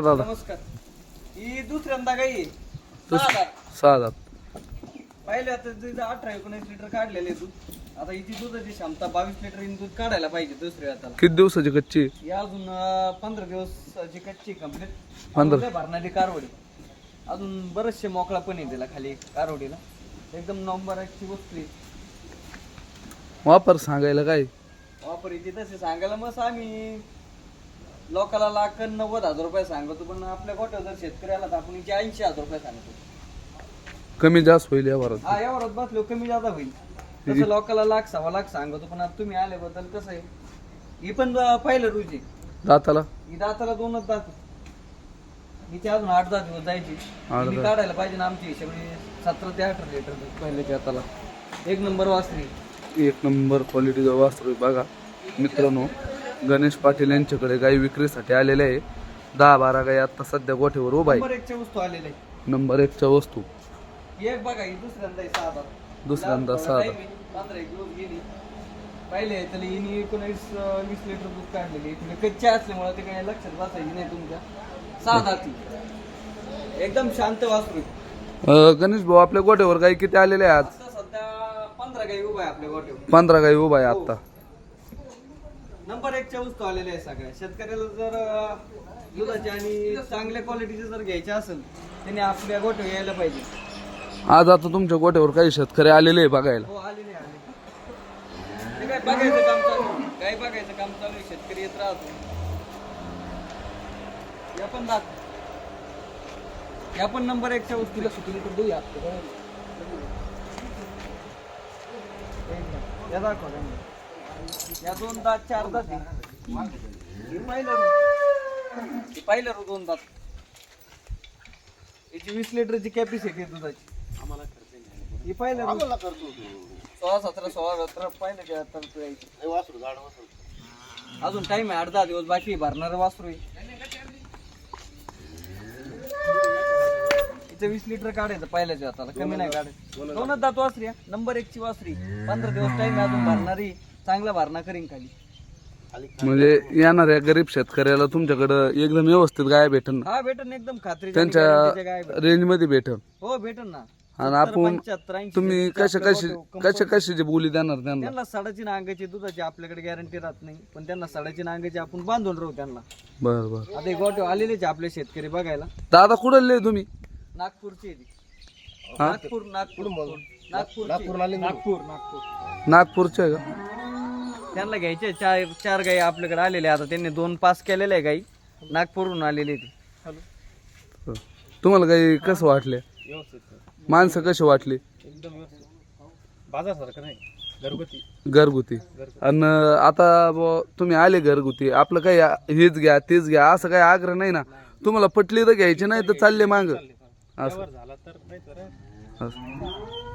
दादा. नमस्कार. ही दुसऱ्यांदा गाई आहे. सहा हजार. सहा हजार पहिले आता तिथं अठरा एकोणीस लिटर काढलेले दूध. आता हिची दुधाची क्षमता बावीस लिटर दूध काढायला पाहिजे दुसऱ्या हाताला. किती दिवसाची कच्ची अजून अं, पंधरा दिवसाची कच्ची कंप्लीट पंधरा. भरणारी कारवडी. अजून बरेचसे मोकळा पण आहे खाली कारवडीला. एकदम नंबर एकची वस्तू आहे. वापर सांगायला काय? वापर येते तसे सांगायला मग आम्ही लोकाला लाख नव्वद हजार रुपये सांगतो पण आपल्या गोट्यावर जर शेतकऱ्याला तर आपण हिचे ऐंशी हजार रुपये सांगतो. कमी जास्त होईल या वरात हा यावर बसलो कमी जादा होईल. तसं लोकाला लाख सव्वा लाख सांगतो पण आता तुम्ही आल्याबद्दल कसं आहे? ही पण पहिलं रुची दाताला? ही दाताला दोनच दात हिचे अजून आठ दहा दिवस जायची. आठ हिने काढायला पाहिजे ना आमची सगळी सतरा ते अठरा लिटर दूध पहिल्याच्या हाताला एक नंबर वासरी. एक नंबर क्वालिटीचा वासरू आहे बघा मित्रांनो. गणेश पाटील यांच्याकडे गाई विक्रीसाठी आलेले आहे. दहा बारा गाई आता सध्या गोठ्यावर उभा नंबर एकच्या वस्तू आलेले आहे नंबर एकच्या वस्तू. एक बघा ही दुसऱ्यांदा ही दात. दुसऱ्यांदा थोडा सहा time आहे, पंधरा एक दिवस गेली. पहिले त्याला हिने एकोणीस अं, वीस लिटर दूध काढलेली कच्चे असल्यामुळे ते काही लक्षात नाही तुमच्या. सहा दाती एकदम शांत वासरू आहे. अं, गणेश भाऊ आपल्या गोठ्यावर गाई किती आलेले आहे आज आता सध्या पंधरा गाई उभा आहे आपल्या गोठ्यावर. पंधरा गाई उभा आहे आता. नंबर एकच्या वस्तू आलेल्या आहे सगळ्या. शेतकऱ्याला जर अं, दुधाचे आणि चांगल्या क्वालिटीचे जर घ्यायचे असेल त्याने आपल्या गोठ्यावर यायला पाहिजे. आज आता तुमच्या गोठ्यावर काही शेतकरी आलेले आहे बघायला. हो आलेले आले ते काय बघायचं काम चालू आहे. काय बघायचं काम चालू आहे? शेतकरी येत राहतो. या पण दात. या पण नंबर एकच्या वस्तूला सुटली तर देऊया. या दाखवा. या दोन दात चार दात. हे पाहिलं रू. पाहिलं रू दोन दात याची वीस लिटरची कॅपॅसिटी दुधाची ही पाहिलं रू. सोळा सतरा सोळा सतरा पाहिलं का आता तू यायचं. अजून टाइम आहे आठ दहा दिवस बाकी भरणार वासरू इथे वीस लिटर काढायचं पहिल्याच्या हाताला कमी नाही काढायचं दोनच दात वासरी. नंबर एकची वासरी पंधरा दिवस टाइम आहे अजून भरणारी चांगला भरणा करीन खाली. म्हणजे येणाऱ्या गरीब शेतकऱ्याला तुमच्याकडं एकदम व्यवस्थित गाय भेटन हा भेटन एकदम खात्री त्यांच्या रेंजमध्ये भेटन. हो भेटन ना. आणि आपण तुम्ही कशा कशी कशा कशाची बोली देणार त्यांना? त्यांना साडाची नांगाची दुधाची आपल्याकडे गॅरंटी राहत नाही. पण त्यांना साडाची नांगाची आपण बांधून राहू त्यांना. बर बर. आता गोटे आलेलेच आपले शेतकरी बघायला. दादा कुठले तुम्ही? नागपूरची आहे ती. हा? नागपूर नागपूर नागपूर नागपूर नागपूर नागपूर. नागपूरचे आहे का? त्यांना घ्यायचे. चार चार गाई आपल्याकडे आलेले आता त्यांनी दोन पास केलेले आहे गाई. नागपूरहून आलेली ती. तुम्हाला काही कसं वाटले? माणसं कशी वाटली? एकदम व्यवस्थित. बाजार सारखं नाही. घरगुती. घरगुती. आणि आता बुवा तुम्ही आले घरगुती. आपलं काही हेच घ्या तेच घ्या असं काही आग्रह नाही ना? तुम्हाला पटली तर घ्यायची नाही तर चालले मांग. असं. झाला तर नाही तर असं.